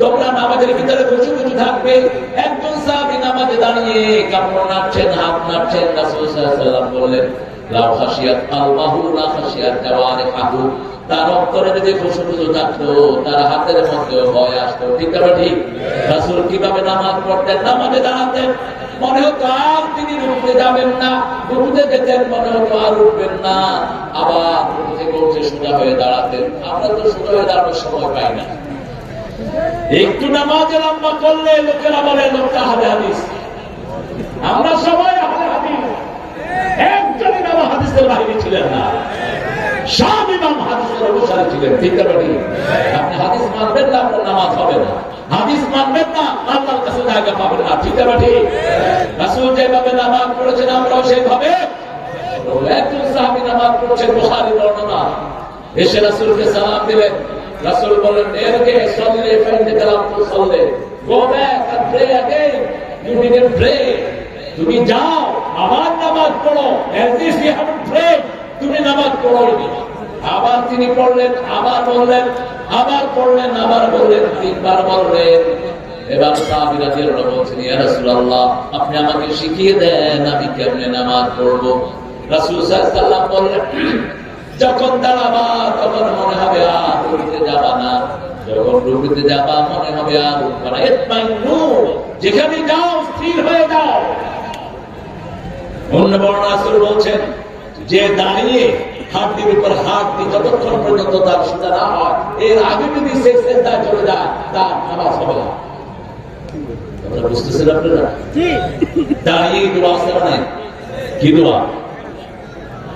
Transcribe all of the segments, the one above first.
তোমরা নামাজের ভিতরে খুশু খুশু থাকবে। একজন সাহাবী নামাজে দাঁড়িয়ে কাপড় নাড়ছেন হাত নাড়ছেন বললেন আবার সোজা হয়ে দাঁড়াতেন। আমরা তো সোজা হয়ে দাঁড়ানোর সময় পাই না। একটু নামাজে লম্বা করলে লোকেরা বলে লোকটা হবে হাদিস। আমরা সবাই আহলে হাদিস। একজনই নামা হাদিসের ছিলেন না। সব ইমাম হাদিসের অনুসারে ছিলেন, ঠিক আপনি হাদিস মানবেন না, আপনার নামাজ হবে না। হাদিস মানবেন না, আল্লাহর কাছে জায়গা পাবেন না, ঠিক যেভাবে নামাজ পড়েছেন, আমরাও একজন নামাজ বর্ণনা। এসে সালাম দিলেন রাসূল বলেন এরকে সল্লে ফাইন্ডে কালাম তো সল্লে go back and pray again you didn't pray তুমি যাও আবার নামাজ পড়ো as if you haven't prayed তুমি নামাজ পড়োনি আবার তিনি পড়লেন আবার বললেন আবার পড়লেন আবার বললেন তিনবার বললেন এবার সাহাবীরা যে বলছেন ইয়া রাসূলুল্লাহ আপনি আমাকে শিখিয়ে দেন আমি কেমনে নামাজ পড়বো রাসূল সাল্লাল্লাহু আলাইহি ওয়াসাল্লাম বললেন যখন দাঁড়াবা তখন মনে হবে আর রুবিতে যাবা না। যখন রুবিতে যাবা মনে হবে আর উঠবা না যেখানে যাও স্থির হয়ে যাও। অন্য বর্ণ আসল বলছেন যে দাঁড়িয়ে হাড্ডির উপর হাত দিয়ে যতক্ষণ পর্যন্ত তার সোজা না হয় এর আগে যদি সে সেজদায় চলে যায় তার নামাজ হবে না। বুঝতেছেন আপনারা? দাঁড়িয়ে দোয়া না নাই? কি দোয়া?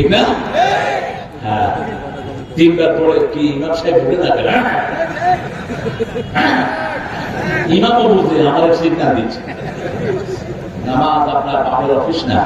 ঠিক না? হ্যাঁ। তিনবার পরে কি ইমাম সাহেব না কেন ইমামও বুঝে আমার সিদ্ধান্ত দিচ্ছে। নামাজ আপনার বাপের অফিস না।